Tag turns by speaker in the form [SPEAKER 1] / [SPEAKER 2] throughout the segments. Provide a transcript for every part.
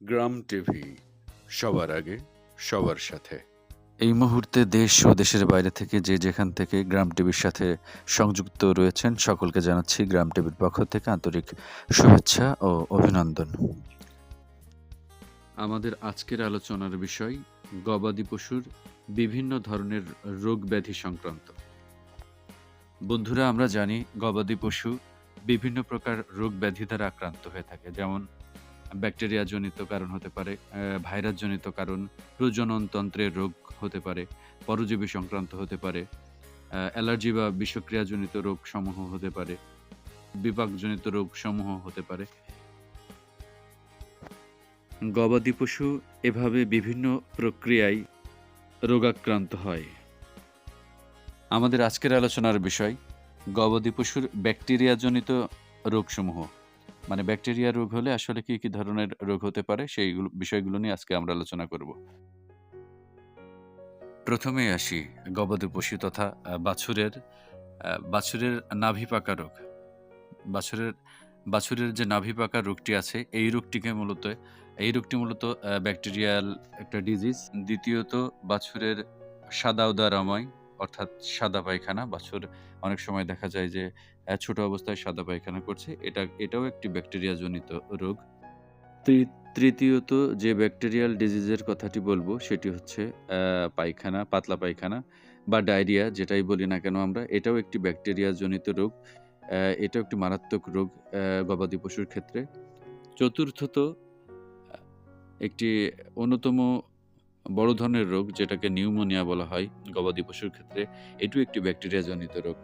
[SPEAKER 1] গ্রাম TV সবার আগে সবার সাথে।
[SPEAKER 2] এই মুহূর্তে দেশ ও দেশের বাইরে থেকে যে যেখান থেকে গ্রাম টিভির সাথে সংযুক্ত রয়েছেন সকলকে জানাচ্ছি গ্রাম টিভির পক্ষ থেকে আন্তরিক শুভেচ্ছা ও অভিনন্দন। আমাদের আজকের আলোচনার বিষয় গবাদি পশুর বিভিন্ন ধরনের রোগ ব্যাধি সংক্রান্ত। বন্ধুরা আমরা জানি গবাদি পশু বিভিন্ন প্রকার রোগ ব্যাধি দ্বারা আক্রান্ত হয়ে থাকে যেমন ব্যাকটেরিয়া জনিত কারণ হতে পারে ভাইরাস জনিত কারণ প্রজনন তন্ত্রের রোগ হতে পারে, পরজীবী সংক্রান্ত হতে পারে অ্যালার্জি বা বিষক্রিয়াজনিত রোগ সমূহ হতে পারে বিপাকজনিত রোগ সমূহ হতে পারে। গবাদি পশু এভাবে বিভিন্ন প্রক্রিয়ায় রোগাক্রান্ত হয়। আমাদের আজকের আলোচনার বিষয়, গবাদি পশুর ব্যাকটেরিয়াজনিত রোগসমূহ। মানে ব্যাকটেরিয়া রোগ হলে আসলে কি কি ধরনের রোগ হতে পারে? সেই বিষয়গুলো নিয়ে আজকে আমরা আলোচনা করব। প্রথমে আসি গবাদি পশু তথা বাছুরের বাছুরের নাভি পাকা রোগ। বাছুরের বাছুরের যে নাভি পাকা রোগটি আছে, এই রোগটিকে মূলত, এই রোগটি মূলত ব্যাকটেরিয়াল একটা ডিজিজ। দ্বিতীয়ত বাছুরের সাদা উদারাময় অর্থাৎ সাদা পায়খানা। বাছুর অনেক সময় দেখা যায় যে ছোট অবস্থায় সাদা পায়খানা করছে। এটা, এটাও একটি ব্যাকটেরিয়া জনিত রোগ তৃতীয়ত যে ব্যাকটেরিয়াল ডিজিজের কথাটি বলব, সেটি হচ্ছে পায়খানা, পাতলা পায়খানা বা ডায়রিয়া, যেটাই বলি না কেন আমরা, এটাও একটি ব্যাকটেরিয়া জনিত রোগ এটাও একটি মারাত্মক রোগ গবাদি পশুর ক্ষেত্রে। চতুর্থত একটি অন্যতম বড় ধরনের রোগ যেটাকে নিউমোনিয়া বলা হয় গবাদি পশুর ক্ষেত্রে এটিও একটি ব্যাকটেরিয়া জনিত রোগ।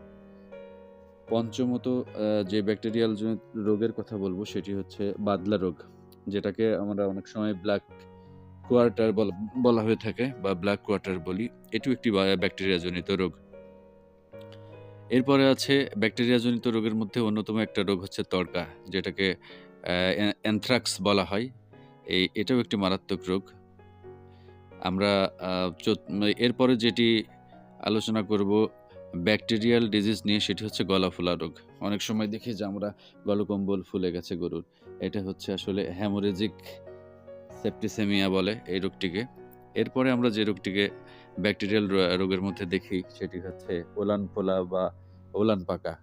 [SPEAKER 2] পঞ্চমত যে ব্যাকটেরিয়াল রোগের কথা বলব সেটি হচ্ছে বাদলা রোগ, যেটাকে আমরা অনেক সময় ব্ল্যাক কোয়ার্টার বলা হয়ে থাকে বা ব্ল্যাক কোয়ার্টার বলি এটিও একটি ব্যাকটেরিয়া জনিত রোগ। এরপরে আছে ব্যাকটেরিয়া জনিত রোগের মধ্যে অন্যতম একটা রোগ হচ্ছে তড়কা, যেটাকে অ্যানথ্রাক্স বলা হয়। এই, এটাও একটি মারাত্মক রোগ। আমরা এরপরে যেটি আলোচনা করব ব্যাকটেরিয়াল ডিজিজ নিয়ে, সেটি হচ্ছে গলা ফোলা রোগ। অনেক সময় দেখি যে আমরা গলকম্বল ফুলে গেছে গরুর। এটা হচ্ছে আসলে হ্যামোরেজিক সেপ্টিসেমিয়া বলে এই রোগটিকে। এরপরে আমরা যে রোগটিকে ব্যাকটেরিয়াল রোগের মধ্যে দেখি, সেটি হচ্ছে ওলান ফোলা বা ওলান পাকা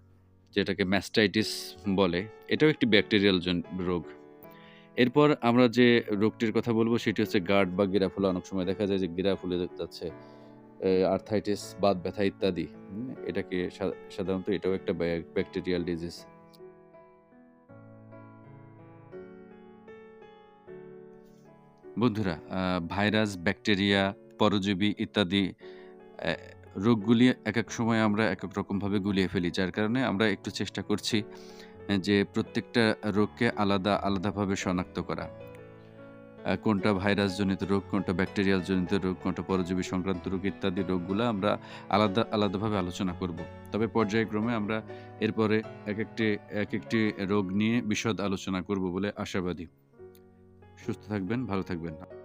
[SPEAKER 2] যেটাকে ম্যাস্টাইটিস বলে। এটাও একটি ব্যাকটেরিয়াল রোগ। এরপর আমরা যে রোগটির কথা বলব, সেটি হচ্ছে গার্ড বা গিরা ফোলা। অনেক সময় দেখা যায় যে গিরা ফুলে যাচ্ছে আর্থাইটিস বাত ব্যথা ইত্যাদি। এটাকে সাধারণত এটাও একটা ব্যাকটেরিয়াল ডিজিজ বন্ধুরা ভাইরাস, ব্যাকটেরিয়া, পরজীবী ইত্যাদি রোগগুলি এক এক সময় আমরা এক এক রকমভাবে গুলিয়ে ফেলি, যার কারণে আমরা একটু চেষ্টা করছি যে প্রত্যেকটা রোগকে আলাদা, আলাদাভাবে শনাক্ত করা। কোনটা ভাইরাস জনিত রোগ, কোনটা ব্যাকটেরিয়াল জনিত রোগ, কোনটা পরজীবী সংক্রান্ত রোগ ইত্যাদি রোগগুলো আমরা আলাদা, আলাদাভাবে আলোচনা করব। তবে পর্যায়ক্রমে আমরা এরপরে এক একটি এক একটি রোগ নিয়ে বিশদ আলোচনা করব বলে আশাবাদী। সুস্থ থাকবেন, ভালো থাকবেন।